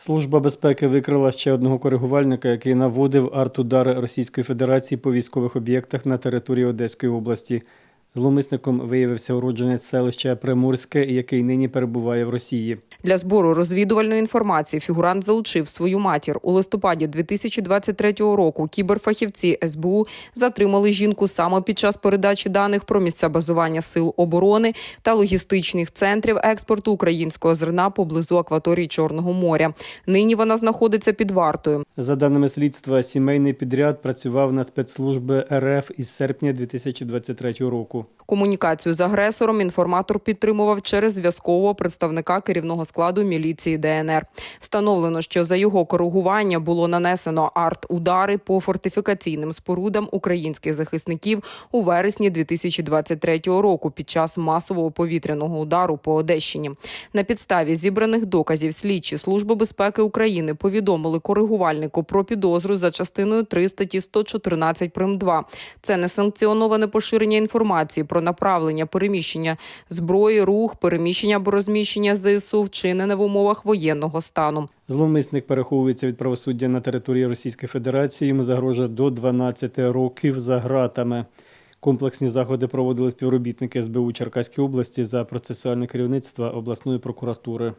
Служба безпеки викрила ще одного коригувальника, який наводив артудари Російської Федерації по військових об'єктах на території Одеської області. Зловмисником виявився уродженець селища Приморське, який нині перебуває в Росії. Для збору розвідувальної інформації фігурант залучив свою матір. У листопаді 2023 року кіберфахівці СБУ затримали жінку саме під час передачі даних про місця базування сил оборони та логістичних центрів експорту українського зерна поблизу акваторії Чорного моря. Нині вона знаходиться під вартою. За даними слідства, сімейний підряд працював на спецслужби РФ із серпня 2023 року. Комунікацію з агресором інформатор підтримував через зв'язкового представника керівного складу міліції ДНР. Встановлено, що за його коригування було нанесено арт-удари по фортифікаційним спорудам українських захисників у вересні 2023 року під час масового повітряного удару по Одещині. На підставі зібраних доказів слідчі Служби безпеки України повідомили коригувальнику про підозру за частиною 3 статті 114 прим. 2. Це несанкціоноване поширення інформації про направлення переміщення зброї, рух, переміщення або розміщення ЗСУ вчинене в умовах воєнного стану. Зловмисник переховується від правосуддя на території Російської Федерації. Йому загрожує до 12 років за ґратами. Комплексні заходи проводили співробітники СБУ Черкаської області за процесуальне керівництво обласної прокуратури.